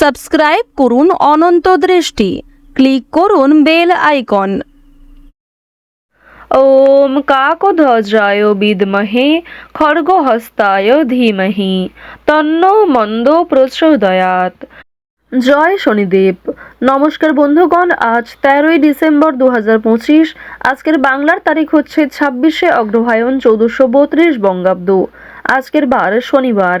Subscribe করুন অনন্ত দৃষ্টি। Click করুন বেল আইকন। ওম কাকধ্বজায় বিদমহে খড়গহস্তায় ধীমহি, তন্ন মন্দ প্রচোদয়াত জয় শনিদেব। নমস্কার বন্ধুগণ, আজ তেরোই ডিসেম্বর দু পঁচিশ। আজকের বাংলার তারিখ হচ্ছে ছাব্বিশে অগ্রহায়ণ চৌদ্দশো বত্রিশ বঙ্গাব্দ। আজকের বার শনিবার।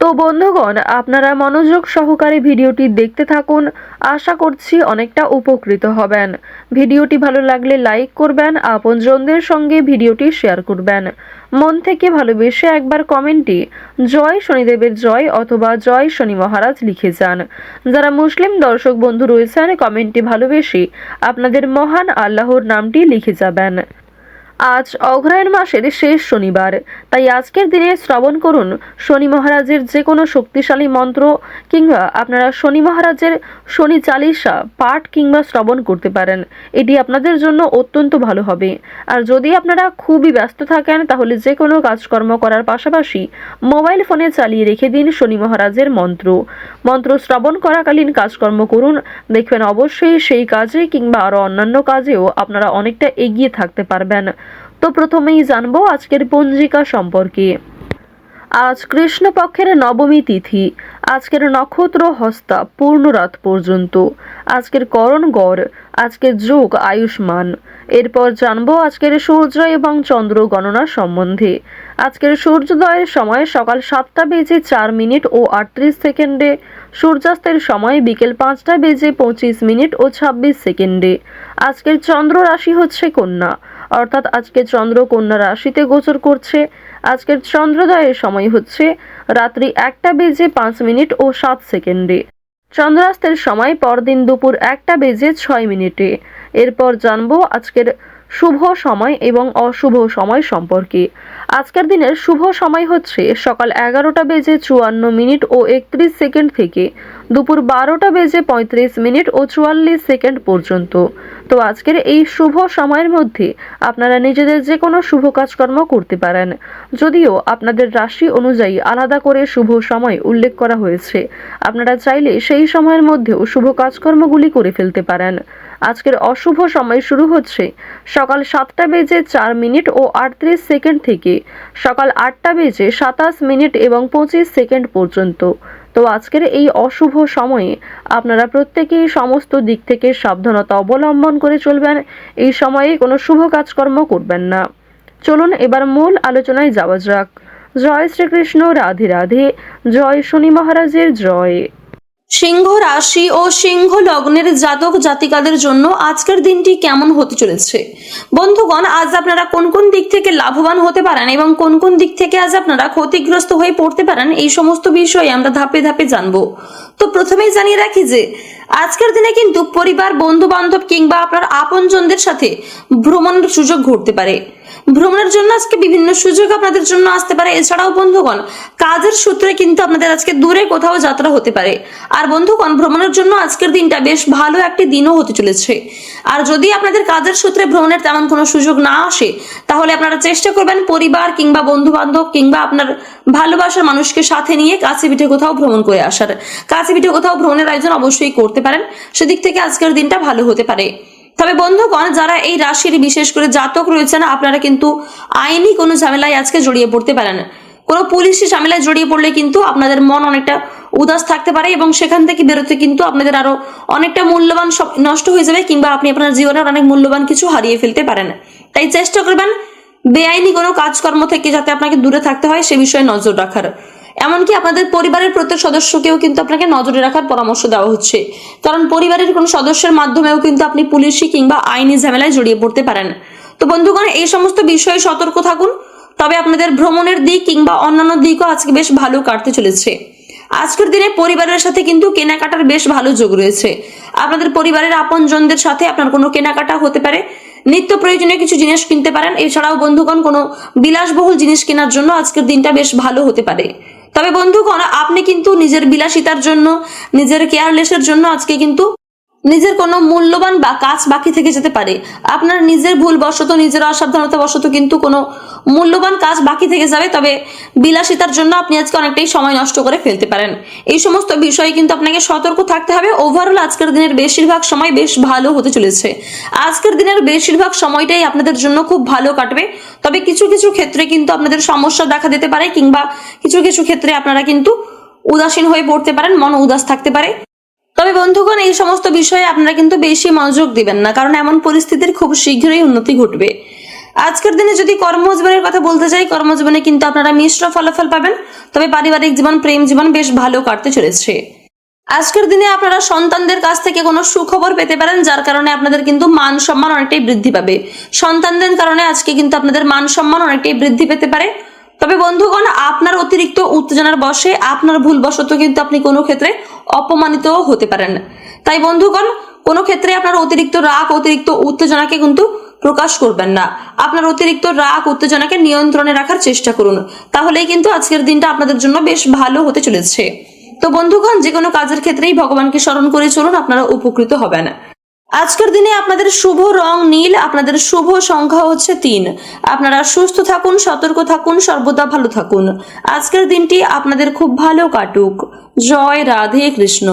তো বন্ধুগণ, আপনারা মনোযোগ সহকারে ভিডিওটি দেখতে থাকুন। আশা করছি অনেকটা উপকৃত হবেন। ভিডিওটি ভালো লাগলে লাইক করবেন, আপনজনদের সঙ্গে ভিডিওটি শেয়ার করবেন। মন থেকে ভালোবেসে একবার কমেন্টে জয় শনিদেবের জয় অথবা জয় শনি মহারাজ লিখে যান। যারা মুসলিম দর্শক বন্ধু রয়েছেন, কমেন্টে ভালোবেসে আপনাদের মহান আল্লাহর নামটি লিখে যাবেন। আজ অগ্রহায়ণ মাসের শেষ শনিবার। তাই আজকের দিনে শ্রবণ করুন শনি মহারাজের যে কোনো শক্তিশালী মন্ত্র কিংবা আপনারা শনি মহারাজের শনি চালিসা পাঠ কিংবা শ্রবণ করতে পারেন। এটি আপনাদের জন্য অত্যন্ত ভালো হবে। আর যদি আপনারা খুবই ব্যস্ত থাকেন, তাহলে যে কোনো কাজকর্ম করার পাশাপাশি মোবাইল ফোনে চালিয়ে রেখে দিন শনি মহারাজের মন্ত্র। মন্ত্র শ্রবণ করাকালীন কাজকর্ম করুন। দেখবেন অবশ্যই সেই কাজে কিংবা আরও অন্যান্য কাজেও আপনারা অনেকটা এগিয়ে থাকতে পারবেন। তো প্রথমেই জানব আজকের পঞ্জিকা সম্পর্কে। আজ কৃষ্ণপক্ষের নবমী তিথি, আজকের নক্ষত্র হস্তা পূর্ণ রাত পর্যন্ত, আজকের করণ গড়, আজকের যোগ আয়ুষ্মান। এরপর জানব আজকের সূর্য এবং চন্দ্র গণনা সম্বন্ধে। আজকের সূর্যোদয়ের সময় সকাল সাতটা বেজে চার মিনিট ও আটত্রিশ সেকেন্ডে, সূর্যাস্তের সময় বিকেল পাঁচটা বেজে পঁচিশ মিনিট ও ছাব্বিশ সেকেন্ডে। আজকের চন্দ্র রাশি হচ্ছে কন্যা অর্থাৎ আজকে চন্দ্র কন্যা রাশিতে গোচর করছে। আজকের চন্দ্রোদয়ের সময় হচ্ছে রাত্রি একটা বেজে পাঁচ মিনিট ও সাত সেকেন্ডে। চন্দ্রাস্তের সময় পরদিন দুপুর একটা বেজে ছয় মিনিটে। এরপর জানব আজকের শুভ সময় এবং অশুভ সময় সম্পর্কে। আজকের দিনের শুভ সময় হচ্ছে সকাল এগারোটা বেজে চুয়ান্ন মিনিট ও একত্রিশ সেকেন্ড থেকে দুপুর বারোটা বেজে পঁয়ত্রিশ মিনিট ও চুয়াল্লিশ সেকেন্ড পর্যন্ত। তো আজকের এই শুভ সময়ের মধ্যে আপনারা নিজেদের যে কোনো শুভ কাজকর্ম করতে পারেন। যদিও আপনাদের রাশি অনুযায়ী আলাদা করে শুভ সময় উল্লেখ করা হয়েছে। আপনারা চাইলে সেই সময়ের মধ্যেও শুভ কাজকর্মগুলি করে ফেলতে পারেন। আজকের অশুভ সময় শুরু হচ্ছে সকাল সাতটা বেজে চার মিনিট ও আটত্রিশ সেকেন্ড থেকে। সকাল আটটা বেজে সাতাশ মিনিট এবং পঁচিশ সেকেন্ড পর্যন্ত। তো আজকের এই অশুভ সময়ে আপনারা প্রত্যেকেই সমস্ত দিক থেকে সাবধানতা অবলম্বন করে চলবেন। এই সময়ে কোনো শুভ কাজকর্ম করবেন না। চলুন এবার মূল আলোচনায় যাওয়া যাক। জয় শ্রীকৃষ্ণ, রাধে রাধে। জয় শনি মহারাজের জয়। সিংহ রাশি ও সিংহ লগ্নের জাতক জাতিকাদের জন্য আজকের দিনটি কেমন হতে চলেছে? বন্ধুগণ, আজ আপনারা কোন কোন দিক থেকে লাভবান হতে পারেন এবং কোন কোন দিক থেকে আজ আপনারা ক্ষতিগ্রস্ত হয়ে পড়তে পারেন এই সমস্ত বিষয়ে আমরা ধাপে ধাপে জানব। তো প্রথমেই জানিয়ে রাখি যে, আজকের দিনে কিন্তু পরিবার বন্ধু বান্ধব কিংবা আপনার আপনজনদের সাথে ভ্রমণের সুযোগ ঘটতে পারে। ভ্রমণের জন্য আজকে বিভিন্ন সুযোগ আপনাদের জন্য আসতে পারে। এছাড়াও বন্ধুগণ, কাজের সূত্রে কিন্তু আপনাদের আজকে দূরে কোথাও যাত্রা হতে পারে। আর বন্ধুগণ, ভ্রমণের জন্য আজকের দিনটা বেশ ভালো একটি দিনও হতে চলেছে। আর যদি আপনাদের কাজের সূত্রে ভ্রমণের তেমন কোনো সুযোগ না আসে, তাহলে আপনারা চেষ্টা করবেন পরিবার কিংবা বন্ধু বান্ধব কিংবা আপনার ভালোবাসার মানুষকে সাথে নিয়ে কাছে পিঠে কোথাও ভ্রমণ করে আসার। কাছে পিঠে কোথাও ভ্রমণের আয়োজন অবশ্যই করতে পারেন। সেদিক থেকে আজকের দিনটা ভালো হতে পারে। তবে বন্ধুগণ, যারা এই রাশির বিশেষ করে জাতক রয়েছেন, আপনারা কিন্তু আইনি কোনো ঝামেলায় আজকে জড়িয়ে পড়তে পারেন। কোনো পুলিশি ঝামেলায় জড়িয়ে পড়লে কিন্তু আপনাদের মন অনেকটা উদাস থাকতে পারে এবং সেখান থেকে বেরোতে কিন্তু আপনাদের আরও অনেকটা মূল্যবান সব নষ্ট হয়ে যাবে কিংবা আপনি আপনার জীবনের অনেক মূল্যবান কিছু হারিয়ে ফেলতে পারেন। তাই চেষ্টা করবেন, বেআইনি কোনো কাজকর্ম থেকে যাতে আপনাকে দূরে থাকতে হয়, সে বিষয়ে নজর রাখার। এমনকি আপনাদের পরিবারের প্রত্যেক সদস্যকেও কিন্তু আপনাকে নজরে রাখার পরামর্শ দেওয়া হচ্ছে। কারণ পরিবারের কোনো সদস্যের মাধ্যমেও কিন্তু আপনি পুলিশি কিংবা আইনি ঝামেলায় জড়িয়ে পড়তে পারেন। তো বন্ধুগণ, এই সমস্ত বিষয়ে সতর্ক থাকুন। তবে আপনাদের ভ্রমণের দিক কিংবা অন্যান্য দিকও আজকে বেশ ভালো কাটতে চলেছে। আজকের দিনে পরিবারের সাথে কিন্তু কেনাকাটার বেশ ভালো যোগ রয়েছে। আপনাদের পরিবারের আপনজনদের সাথে আপনার কোনো কেনাকাটা হতে পারে। নিত্য প্রয়োজনীয় কিছু জিনিস কিনতে পারেন। এছাড়াও বন্ধুগণ, কোনো বিলাসবহুল জিনিস কেনার জন্য আজকের দিনটা বেশ ভালো হতে পারে। তবে বন্ধুগণ আপনি কিন্তু নিজের বিলাসিতার জন্য নিজের কেয়ারলেসের জন্য আজকে কিন্তু নিজের কোনো মূল্যবান বা কাজ বাকি থেকে যেতে পারে। আপনার নিজের ভুল বশত নিজের অসাবধানতা বশত কিন্তু কোনো মূল্যবান কাজ বাকি থেকে যাবে, তবে বিলাসিতার জন্য আপনি আজকে অনেকটাই সময় নষ্ট করে ফেলতে পারেন। এই সমস্ত বিষয়ে কিন্তু আপনাকে সতর্ক থাকতে হবে। ওভারঅল আজকের দিনের বেশিরভাগ সময় বেশ ভালো হতে চলেছে। আজকের দিনের বেশিরভাগ সময়টাই আপনাদের জন্য খুব ভালো কাটবে। তবে কিছু কিছু ক্ষেত্রে কিন্তু আপনাদের সমস্যা দেখা দিতে পারে, কিংবা কিছু কিছু ক্ষেত্রে আপনারা কিন্তু উদাসীন হয়ে পড়তে পারেন, মন উদাস থাকতে পারে। তবে বন্ধুগণ, এই সমস্ত বিষয়ে আপনারা কিন্তু বেশি মনোযোগ দিবেন না, কারণ এমন পরিস্থিতির খুব শীঘ্রই উন্নতি ঘটবে। আজকের দিনে যদি কর্মজীবনের কথা বলতে চাই কর্মজীবনে কিন্তু আপনারা মিশ্র ফলাফল পাবেন, তবে পারিবারিক জীবন, প্রেম জীবন বেশ ভালো কাটতে চলেছে। আজকের দিনে আপনারা সন্তানদের কাছ থেকে কোনো সুখবর পেতে পারেন, যার কারণে আপনাদের কিন্তু মান সম্মান অনেকটাই বৃদ্ধি পাবে। সন্তানদের কারণে আজকে কিন্তু আপনাদের মান সম্মান অনেকটাই বৃদ্ধি পেতে পারে। তবে বন্ধুগণ, আপনার অতিরিক্ত উত্তেজনার বশে আপনার ভুলবশত কিন্তু আপনি কোনো ক্ষেত্রে অপমানিত হতে পারেন। তাই বন্ধুগণ, কোনো ক্ষেত্রে আপনার অতিরিক্ত রাগ, অতিরিক্ত উত্তেজনাকে কিন্তু প্রকাশ করবেন না। আপনার অতিরিক্ত রাগ, উত্তেজনাকে নিয়ন্ত্রণে রাখার চেষ্টা করুন। তাহলেই কিন্তু আজকের দিনটা আপনাদের জন্য বেশ ভালো হতে চলেছে। তো বন্ধুগণ, যে কোনো কাজের ক্ষেত্রেই ভগবানকে স্মরণ করে চলুন, আপনারা উপকৃত হবেন। আজকের দিনে আপনাদের শুভ রং নীল, আপনাদের শুভ সংখ্যা হচ্ছে তিন। আপনারা সুস্থ থাকুন, সতর্ক থাকুন, সর্বদা ভালো থাকুন। আজকের দিনটি আপনাদের খুব ভালো কাটুক। জয় রাধে কৃষ্ণ।